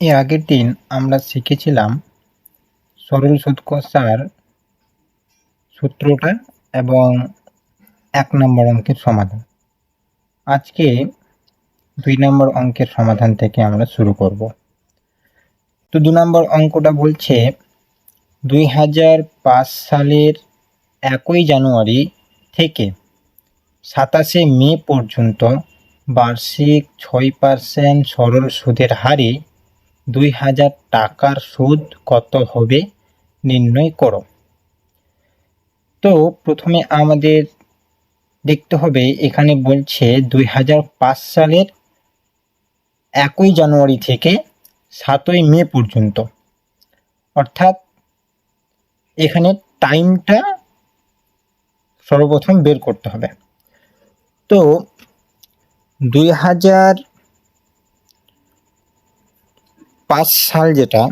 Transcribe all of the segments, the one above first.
এর আগের দিন আমরা শিখেছিলাম সরল সুদ কষার সূত্রটা এবং এক নম্বর অঙ্কের সমাধান। আজকে দুই নম্বর অঙ্কের সমাধান থেকে আমরা শুরু করব। তো দু নম্বর অঙ্কটা বলছে, দুই হাজার পাঁচ সালের একই জানুয়ারি থেকে সাতাশে মে পর্যন্ত বার্ষিক ছয় পার্সেন্ট সরল সুদের হারে দুই হাজার টাকার সুদ কত হবে নির্ণয় করো। তো প্রথমে আমাদের দেখতে হবে, এখানে বলছে দুই হাজার পাঁচ সালের একই জানুয়ারি থেকে সাতই মে পর্যন্ত। অর্থাৎ এখানে টাইমটা সর্বপ্রথম বের করতে হবে। তো দুই হাজার পাঁচ সাল যেটা,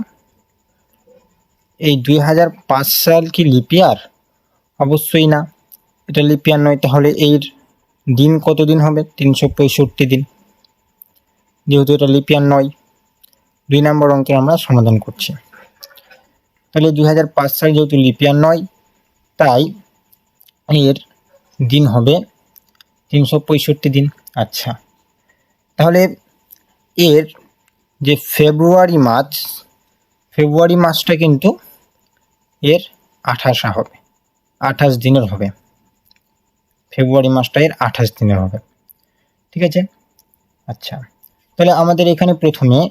এই দুই হাজার পাঁচ সাল কি লিপিয়ার অবশ্যই না। এটা লিপিয়ার নয়, তাহলে এর দিন কত দিন হবে? তিনশো পঁয়ষট্টি দিন। যেহেতু এটা লিপিয়ার নয়, দুই নম্বর অঙ্কের আমরা সমাধান করছি। তাহলে দুই হাজার পাঁচ সাল যেহেতু লিপিয়ার নয়, তাই এর দিন হবে তিনশো পঁয়ষট্টি দিন। আচ্ছা তাহলে এর যে ফেব্রুয়ারি মাস, ফেব্রুয়ারি মাসটা কিন্তু এর আঠাশা হবে, আঠাশ দিনের হবে। ফেব্রুয়ারি মাসটা এর আঠাশ দিনের হবে। ঠিক আছে? আচ্ছা তাহলে আমাদের এখানে প্রথমে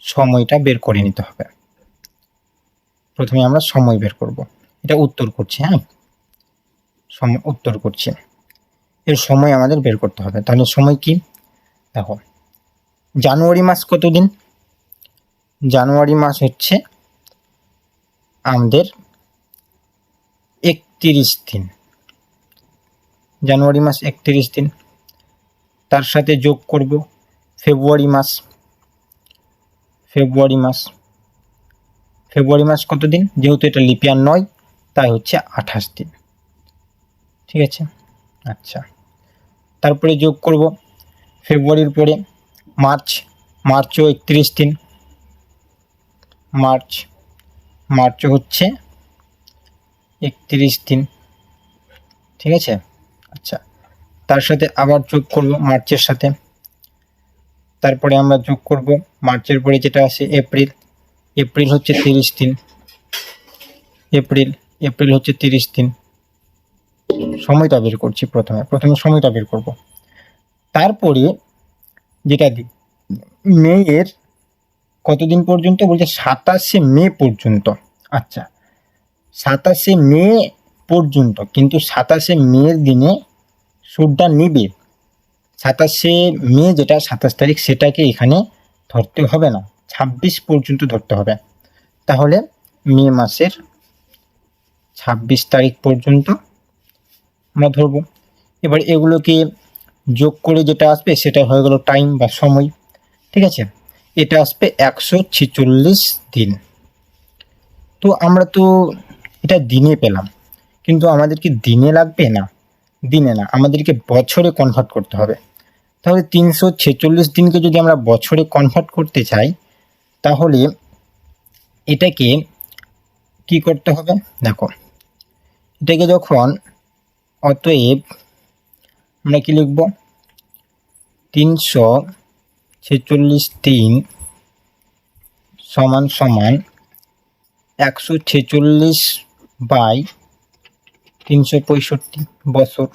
সময়টা বের করে নিতে হবে। প্রথমে আমরা সময় বের করব। এটা উত্তর করছি হ্যাঁ? সময় উত্তর করছি। এর সময় আমাদের বের করতে হবে। তাহলে সময় কি? দেখো জানুয়ারি মাস কত দিন জানুয়ারি মাস হচ্ছে আমাদের একত্রিশ দিন। জানুয়ারি মাস একত্রিশ দিন। তার সাথে যোগ করব ফেব্রুয়ারি মাস। ফেব্রুয়ারি মাস। ফেব্রুয়ারি মাস কত দিন যেহেতু এটা লিপিয়ার নয়, তাই হচ্ছে আঠাশ দিন। ঠিক আছে? আচ্ছা। তারপরে যোগ করব ফেব্রুয়ারির পরে মার্চ, মার্চও একত্রিশ দিন। মার্চ, মার্চও হচ্ছে একত্রিশ দিন। ঠিক আছে? আচ্ছা তার সাথে আবার যোগ করব মার্চের সাথে। তারপরে আমরা যোগ করব মার্চের পরে যেটা আছে এপ্রিল। এপ্রিল হচ্ছে তিরিশ দিন। এপ্রিল এপ্রিল হচ্ছে তিরিশ দিন। সময়টা বের করছি প্রথমে। প্রথমে সময়টা বের করব। তারপরে যেটা মেয়ের কতদিন পর্যন্ত? বলছে সাতাশে মে পর্যন্ত। আচ্ছা সাতাশে মে পর্যন্ত, কিন্তু সাতাশে মের দিনে সুরটা নিবে। সাতাশে মে যেটা, সাতাশ তারিখ, সেটাকে এখানে ধরতে হবে না। ছাব্বিশ পর্যন্ত ধরতে হবে। তাহলে মে মাসের ছাব্বিশ তারিখ পর্যন্ত আমরা ধরবো। এবার এগুলোকে যোগ করে যেটা আসবে সেটা হয়ে গেল টাইম বা সময়, ঠিক আছে? এটা আসবে একশো ছেচল্লিশ দিন। তো আমরা তো এটা দিনে পেলাম, কিন্তু আমাদেরকে দিনে লাগবে? না, দিনে না, আমাদেরকে বছরে কনভার্ট করতে হবে। তাহলে তিনশো ছেচল্লিশ দিনকে যদি আমরা বছরে কনভার্ট করতে চাই, তাহলে এটাকে কি করতে হবে? দেখো, এটাকে যখন অতএব আমরা কি লিখব? তিনশো ছেচল্লিশ তিন সমান সমান একশো ছেচল্লিশ বাই তিনশো পঁয়ষট্টি বছর।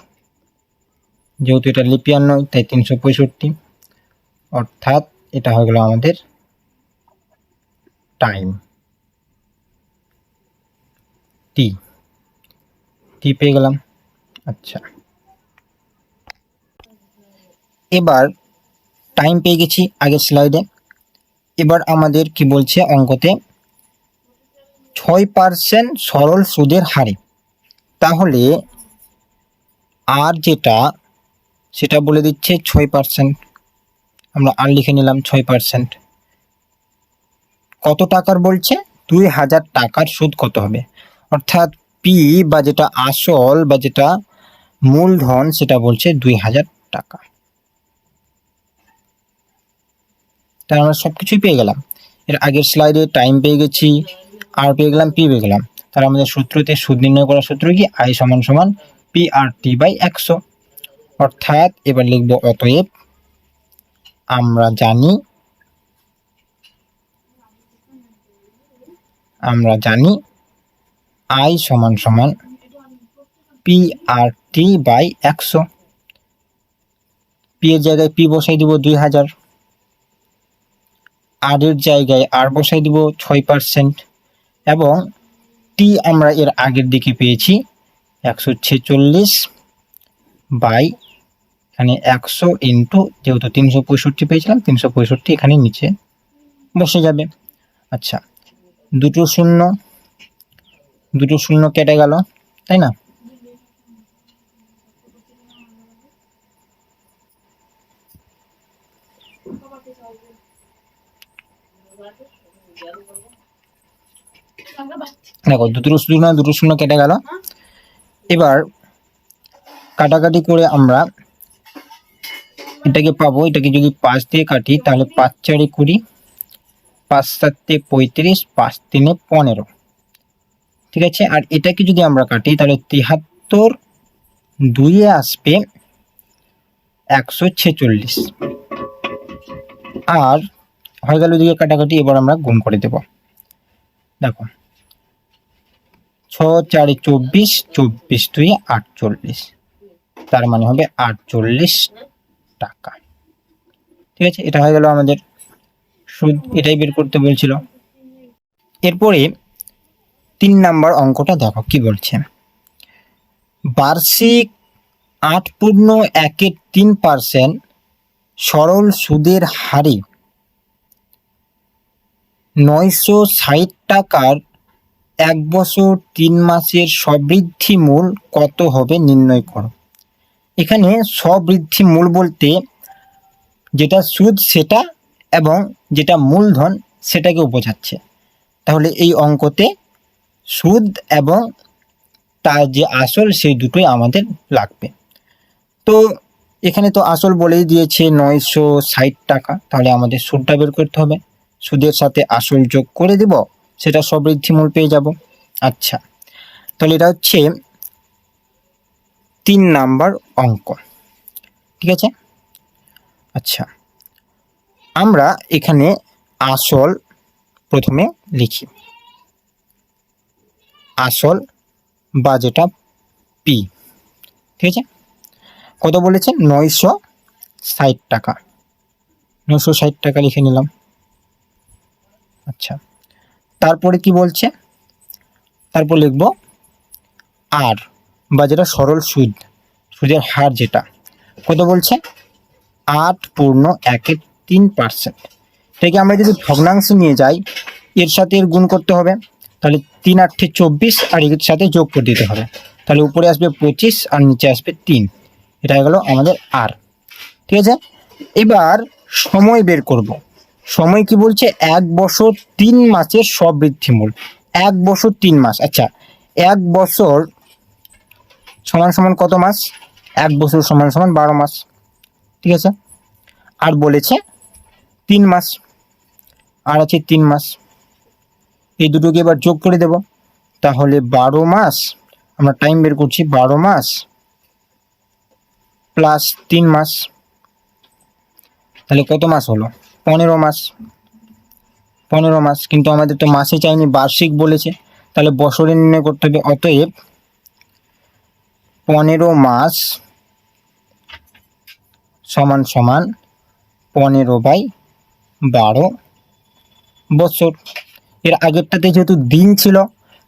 যেহেতু এটা লিপিয়ার নয়, তাই তিনশো পঁয়ষট্টি। অর্থাৎ এটা হয়ে গেল আমাদের টাইম। টি। টি পেয়ে গেলাম। আচ্ছা। এবার টাইম পেয়ে গেছি আগের স্লাইডে এবার আমাদের কি বলছে অঙ্কতে? ছয় পার্সেন্ট সরল সুদের হারে। তাহলে আর যেটা, সেটা বলে দিচ্ছে ছয় পার্সেন্ট আমরা আর লিখে নিলাম ছয় পার্সেন্ট কত টাকার বলছে? দুই হাজার টাকার সুদ কত হবে? অর্থাৎ পি বা যেটা আসল বা যেটা মূলধন, সেটা বলছে দুই হাজার টাকা। তাহলে আমরা সব কিছুই পেয়ে গেলাম। এর আগের স্লাইডে টাইম পেয়ে গেছি আর পেয়ে গেলাম পি পেয়ে গেলাম। তাহলে আমাদের সূত্রতে সুদ নির্ণয় করার সূত্র কি? আই সমান সমান পি আর টি বাই একশো। অর্থাৎ এবার লিখব অতএব আমরা জানি আমরা জানি আই সমান সমান পি আর টি বাই একশো। পি এর জায়গায় পি বসাই দিব দুই হাজার। আর এর জায়গায় আর বসাই দিব ছয় পার্সেন্ট এবং টি আমরা এর আগের দিকে পেয়েছি একশো ছেচল্লিশ বাই এখানে একশো ইন্টু যেহেতু তিনশো পঁয়ষট্টি পেয়েছিলাম, তিনশো পঁয়ষট্টি এখানে নিচে বসে যাবে। আচ্ছা দুটো শূন্য দুটো শূন্য কেটে গেল, তাই না? দেখো দুটো শূন্য দুটো শূন্য কেটে গেল। এবার কাটাকাটি করে আমরা এটাকে পাবো এটাকে যদি পাঁচ দিয়ে কাটি তাহলে পাঁচ চারে কুড়ি পাঁচ সাতে পঁয়ত্রিশ পাঁচ তিনে পনেরো। ঠিক আছে? আর এটাকে যদি আমরা কাটি তাহলে তিহাত্তর দুইয়ে আসবে একশো ছেচল্লিশ। আর হয়ে গেল দিকে কাটাকাটি এবার আমরা গুণ করে দেব। দেখো ছ চারে চব্বিশ চব্বিশ দুই আটচল্লিশ। তার মানে হবে আটচল্লিশ টাকা। ঠিক আছে, এটা হয়ে গেল আমাদের সুদ, এটাই বের করতে বলছিল। এরপরে তিন নাম্বার অঙ্কটা দেখো কি বলছে। বার্ষিক আট পূর্ণ একের তিন পার্সেন্ট সরল সুদের হারে নয়শো ষাট টাকার এক বছর তিন মাসের সবৃদ্ধি মূল কত হবে নির্ণয় করো। এখানে সবৃদ্ধি মূল বলতে যেটা সুদ সেটা এবং যেটা মূলধন সেটাকে বোঝাচ্ছে। তাহলে এই অঙ্কতে সুদ এবং তার যে আসল সেই দুটোই আমাদের লাগবে। তো এখানে তো আসল বলেই দিয়েছে নয়শো ষাট টাকা। তাহলে আমাদের সুদটা বের করতে হবে। সুদের সাথে আসল যোগ করে দেব। সেটা সবৃদ্ধি মূল পেয়ে যাব। আচ্ছা তাহলে এটা হচ্ছে তিন নাম্বার অঙ্ক। ঠিক আছে? আচ্ছা আমরা এখানে আসল প্রথমে লিখি। আসল বা যেটা পি। ঠিক আছে? কত বলেছে? নয়শো ষাট টাকা। নয়শো ষাট টাকা লিখে নিলাম। আচ্ছা তারপরে কি বলছে? তারপর লিখব আর, বা যেটা সরল সুদ সুদের হার যেটা, কত বলছে? আট পূর্ণ একের তিন পার্সেন্ট এটাকে আমরা যদি ভগ্নাংশ নিয়ে যাই, এর সাথে এর গুণ করতে হবে, তাহলে তিন আটে চব্বিশ আর এর সাথে যোগ করে দিতে হবে। তাহলে উপরে আসবে পঁচিশ আর নিচে আসবে তিন। এটা গেল আমাদের আর। ঠিক আছে? এবার সময় বের করব। সময় কি বলছে? এক বছর তিন মাসের সবৃদ্ধি মূল এক বছর তিন মাস আচ্ছা। এক বছর সমান সমান কত মাস? এক বছর সমান সমান বারো মাস। ঠিক আছে? আর বলেছে তিন মাস। আর আছে তিন মাস। এই দুটোকে এবার যোগ করে দেব। তাহলে বারো মাস, আমরা টাইম বের করছি বারো মাস প্লাস তিন মাস। তাহলে কত মাস হলো? পনেরো মাস। পনেরো মাস, কিন্তু আমাদের তো মাসে চাইনি, বার্ষিক বলেছে। তাহলে বছরে নির্ণয় করতে হবে। অতএব পনেরো মাস সমান সমান পনেরো বাই বারো বছর। এর আগেরটাতে যেহেতু দিন ছিল,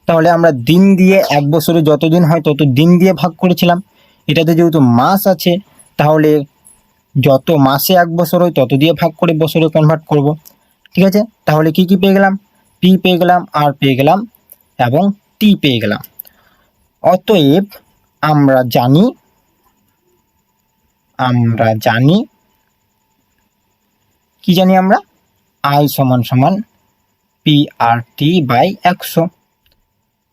তাহলে আমরা দিন দিয়ে এক বছরে যত দিন হয় তত দিন দিয়ে ভাগ করেছিলাম। এটাতে যেহেতু মাস আছে, তাহলে যত মাসে এক বছর হয়, তত দিয়ে ভাগ করে বছরে কনভার্ট করব। ঠিক আছে? তাহলে কি কি পেয়ে গেলাম? পি পেয়ে গেলাম আর পেয়ে গেলাম এবং টি পেয়ে গেলাম। অতএব আমরা জানি আমরা জানি, কি জানি আমরা? আই সমান সমান পি আর টি বাই একশো।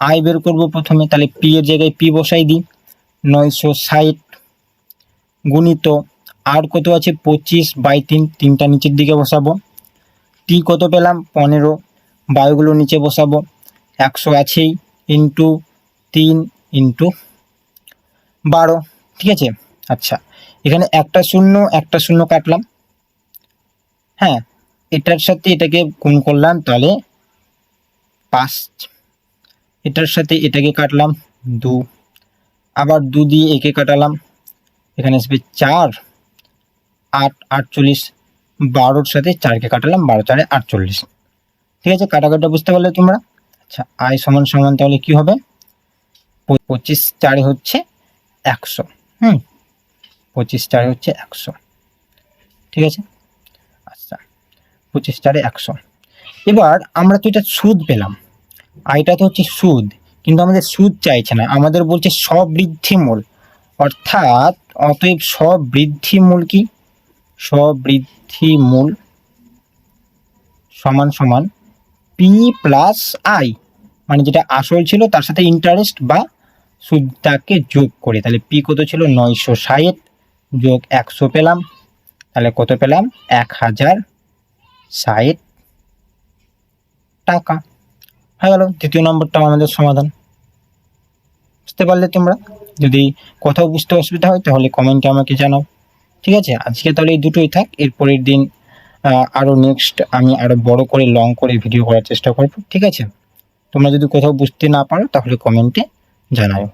আই বের করব প্রথমে, তাহলে পি এর জায়গায় পি বসাই দিই। নয়শো ষাট গুণিত আর কত আছে? পঁচিশ বাই তিন, তিনটা নিচের দিকে বসাবো। টি কত পেলাম? পনেরো। বায়ুগুলো নিচে বসাবো। একশো আছেই। ইন্টু তিন ইন্টু বারো। ঠিক আছে? আচ্ছা। এখানে একটা শূন্য একটা শূন্য কাটলাম। হ্যাঁ এটার সাথে এটাকে গুণ করলাম, তাহলে পাঁচ। এটার সাথে এটাকে কাটলাম দু। আবার দু দিয়ে একে কাটালাম। এখানে আসবে চার। আট, আটচল্লিশ, বারোর সাথে চারকে কাটালাম, বারো চারে আটচল্লিশ। ঠিক আছে, কাটাকাটা বুঝতে পারলে তোমরা? আচ্ছা আয় সমান সমান তাহলে কি হবে? পঁচিশ চারে হচ্ছে একশো। হুম, পঁচিশ চারে হচ্ছে একশো। ঠিক আছে? আচ্ছা পঁচিশ চারে একশো। এবার আমরা তো এটা সুদ পেলাম। আয়টা তো হচ্ছে সুদ, কিন্তু আমাদের সুদ চাইছে না। আমাদের বলছে সবৃদ্ধিমূল অর্থাৎ অতএব সবৃদ্ধিমূল কি? সবৃদ্ধিমূল সমান সমান পি প্লাস আই মানে যেটা আসল ছিল তার সাথে ইন্টারেস্ট বা সুদটাকে যোগ করে। তাহলে পি কত ছিল? নয়শো ষাট যোগ একশো পেলাম। তাহলে কত পেলাম? এক হাজার ষাট টাকা। হয়ে গেল, দ্বিতীয় নম্বরটাও আমাদের সমাধান। বুঝতে পারলে তোমরা? যদি কোথাও বুঝতে অসুবিধা হয়, তাহলে কমেন্টে আমাকে জানাও। ঠিক আছে? আজকে তাহলে এই দুটোই থাক এরপরের দিন আরও আরও নেক্সট আমি আরও বড় করে লং করে ভিডিও করার চেষ্টা করব, ঠিক আছে? তোমরা যদি কোথাও বুঝতে না পারো, তাহলে কমেন্টে জানাও।